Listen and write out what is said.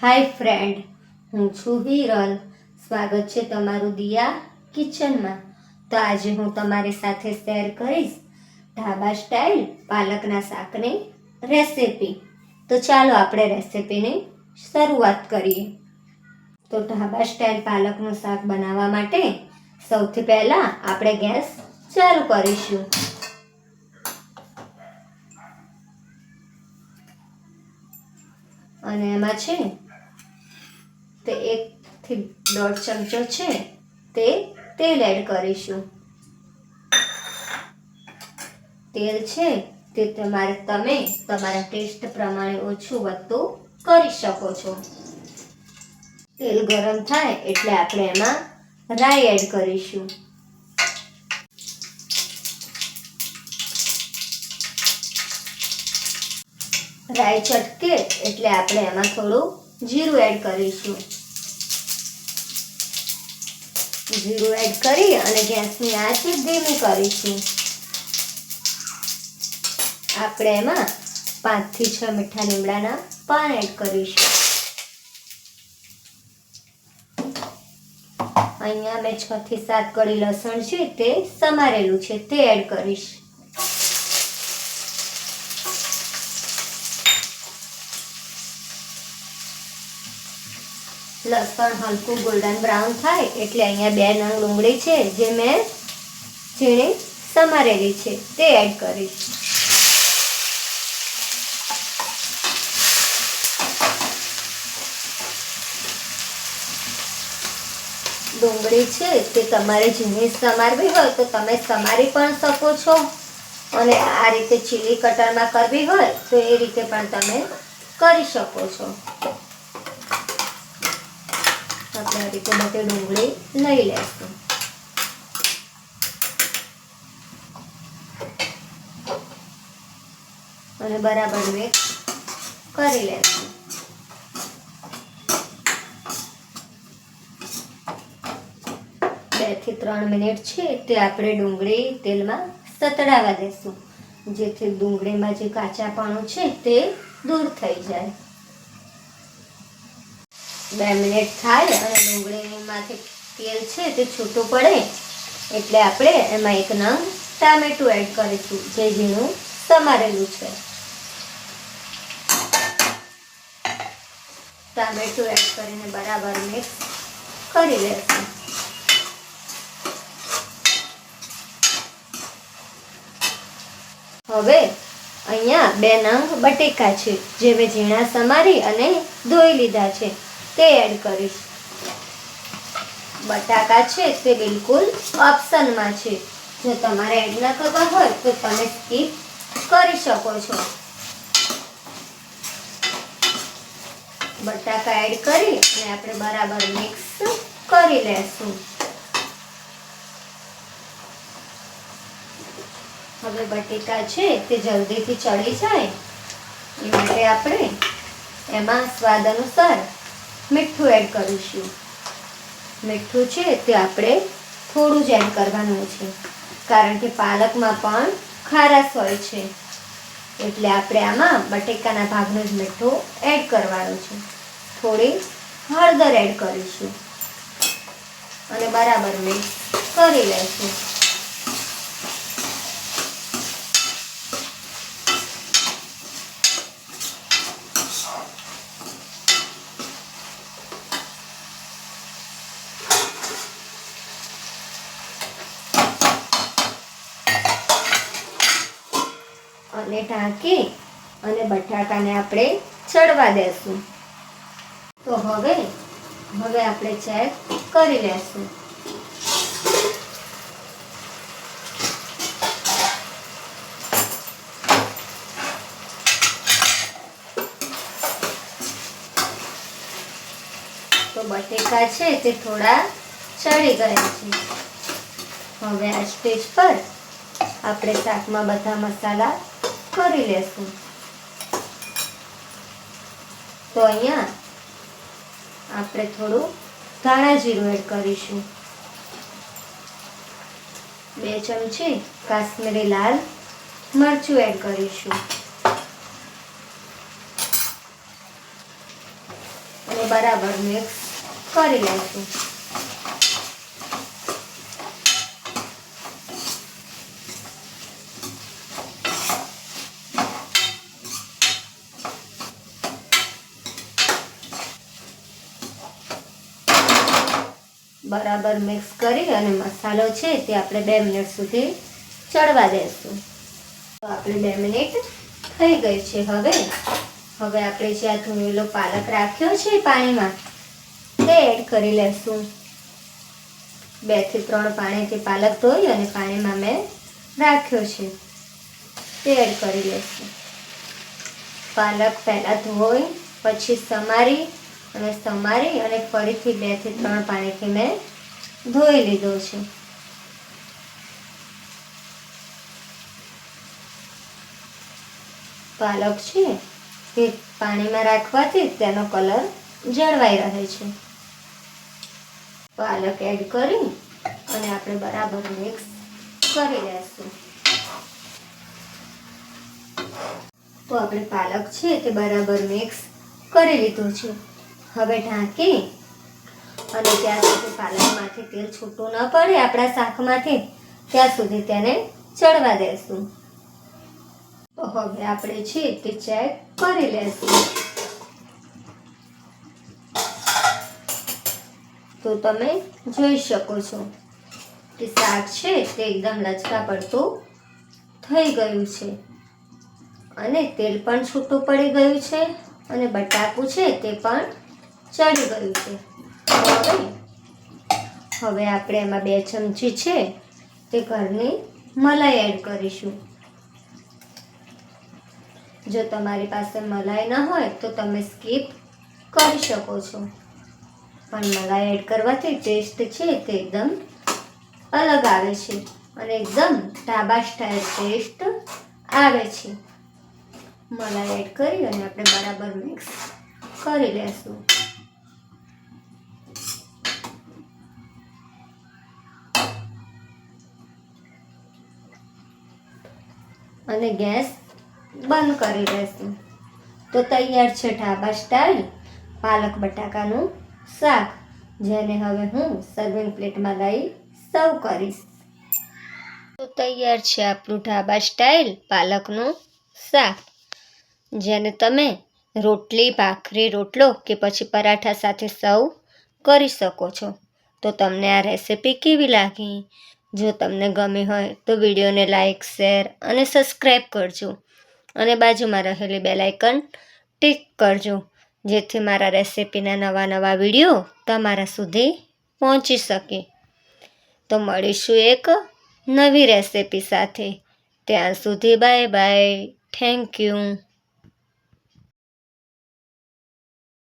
હાય friend, હું છું હિરલ. સ્વાગત છે તમારું દિયા કિચનમાં. તો આજે હું તમારી સાથે શેર કરીશ ઢાબા સ્ટાઇલ પાલકના શાકની રેસીપી. તો ચાલો આપણે રેસીપીની શરૂઆત કરીએ. તો ઢાબા સ્ટાઇલ પાલકનું શાક બનાવવા માટે સૌથી પહેલાં આપણે ગેસ ચાલુ કરીશું. અને એમાં છે તે એકથી દોઢ ચમચો છે, તે તેલ એડ કરીશું. તેલ છે તે તમારે તમે તમારા ટેસ્ટ પ્રમાણે ઓછું વધતું કરી શકો છો. તેલ ગરમ થાય એટલે આપણે એમાં રાઈ એડ કરીશું. રાઈ ચટકે એટલે આપણે એમાં થોડું જીરું એડ કરીશું. જીરું એડ કરી અને ગેસની આંચ ધીમી કરીશું આપણે એમાં પાંચથી છ મીઠા લીમડાના પાન એડ કરીશું. અહીંયા મેં છ થી સાત કળી લસણ છે તે સમારેલું છે તે એડ કરીશ. લસણ, હલકું ગોલ્ડન બ્રાઉન થાય એટલે અહીંયા બે નંગ ડુંગળી છે જે મેં ઝીણી સમારેલી છે. તે એડ કરીશ. ડુંગળી છે તે તમારે ઝીણી સમારવી હોય તો તમે સમારી પણ શકો છો. અને આ રીતે ચીલી કટરમાં કરવી હોય તો એ રીતે પણ તમે કરી શકો છો. આપણે આ રીતે બધે ડુંગળી લઈ લેશું અને બરાબર મિક્સ કરી લેશું બેથી ત્રણ મિનિટ છે તે આપણે ડુંગળી તેલમાં સતડાવા દેશું જેથી ડુંગળીમાં જે કાચાપણું છે તે દૂર થઈ જાય બે મિનિટ થાય અને ડુંગળીમાંથી તેલ છે તે છૂટું પડે એટલે આપણે એમાં એક નંગ ટામેટું એડ કરીશું, જે ઝીણું સમારેલું છે. ટામેટું એડ કરીને બરાબર મિક્સ કરી લેશું. હવે અહીંયા બે નંગ બટેકા છે, જે મેં ઝીણા સમારી અને ધોઈ લીધા છે. તે એડ કરીશ. બટાકા છે તે બિલકુલ ઓપ્શનમાં છે. જો તમારે એડ ન કરવા હોય તો તમે સ્કીપ કરી શકો છો. બટાકા એડ કરી અને આપણે બરાબર મિક્સ કરી લેશું. હવે બટેકા છે તે જલ્દીથી ચડી જાય. એ માટે આપણે એમાં સ્વાદ અનુસાર મીઠું એડ કરીશું. મીઠું છે તે આપણે થોડું જ એડ કરવાનું છે. કારણ કે પાલકમાં પણ ખારાશ હોય છે. એટલે આપણે આમાં બટેકાના ભાગનું જ મીઠું એડ કરવાનું છે. થોડી હળદર એડ કરીશું. અને બરાબર મિક્સ કરી લઈશું. અને ઢાંકી અને બટાકાને આપણે ચડવા દેશું. તો હવે હવે આપણે ચેક કરી લેશું. તો બટેકા છે તે થોડા ચડી ગયા છે. હવે આ સ્ટેજ પર આપણે શાકમાં બધા મસાલા કરી લેશું. તો અહીંયા આપણે થોડું ધાણા જીરું એડ કરીશું. બે ચમચી કાશ્મીરી લાલ મરચું એડ કરીશું. અને બરાબર મિક્સ કરી લઈશું બરાબર મિક્સ કરી અને મસાલો છે તે આપણે બે મિનિટ સુધી ચડવા દઈશું તો આપણે બે મિનિટ થઈ ગઈ છે હવે. હવે આપણે જે આ ધોયેલો પાલક રાખ્યો છે પાણીમાં તે એડ કરી લેશું. બેથી ત્રણ પાણીથી પાલક ધોઈ અને પાણીમાં મેં રાખ્યો છે તે એડ કરી લેશું. પાલક પહેલાં ધોઈ, પછી સમારી અને સમારી અને ફરીથી બેથી ત્રણ પાણીથી મેં ધોઈ લીધો છે. પાલક છે તે પાણીમાં રાખવાથી તેનો કલર જળવાઈ રહે છે. પાલક એડ કરી અને આપણે બરાબર મિક્સ કરી લેશું. તો આપણે પાલક છે તે બરાબર મિક્સ કરી લીધું છે. હવે ઢાંકી અને ત્યાં સુધી પાલકમાંથી તેલ છૂટું ન પડે, આપણા શાકમાંથી ત્યાં સુધી તેને ચડવા દેશું. તો હવે આપણે છે તે ચેક કરી લેશું. તો તમે જોઈ શકો છો કે શાક છે તે એકદમ લચકા પડતું થઈ ગયું છે અને તેલ પણ છૂટું પડી ગયું છે અને બટાકું છે તે પણ ચડી ગયું છે. હવે? આપણે એમાં બે ચમચી છે તે ઘરની મલાઈ એડ કરીશું. જો તમારી પાસે મલાઈ ન હોય તો તમે સ્કીપ કરી શકો છો. પણ મલાઈ એડ કરવાથી ટેસ્ટ છે તે એકદમ અલગ આવે છે અને એકદમ ઢાબા સ્ટાઇલ ટેસ્ટ આવે છે. મલાઈ એડ કરી અને આપણે બરાબર મિક્સ કરી લેશું. અને ગેસ બંધ કરી દેશું. તો તૈયાર છે ઢાબા સ્ટાઇલ પાલક બટાકાનું શાક, જેને હવે હું સર્વિંગ પ્લેટમાં લઈ સર્વ કરીશ. તો તૈયાર છે આપણું ઢાબા સ્ટાઇલ પાલકનું શાક, જેને તમે રોટલી, ભાખરી, રોટલો કે પછી પરાઠા સાથે સર્વ કરી શકો છો. તો તમને આ રેસીપી કેવી લાગી? જો તમને ગમી હોય તો વિડીયોને લાઇક શેર અને સબસ્ક્રાઈબ કરજો. અને બાજુમાં રહેલી બેલ આઇકન ટિક કરજો, જેથી મારા રેસિપીના નવા નવા વીડિયો તમારા સુધી પહોંચી શકે. તો મળીશું એક નવી રેસિપી સાથે. ત્યાં સુધી બાય બાય થેન્ક યુ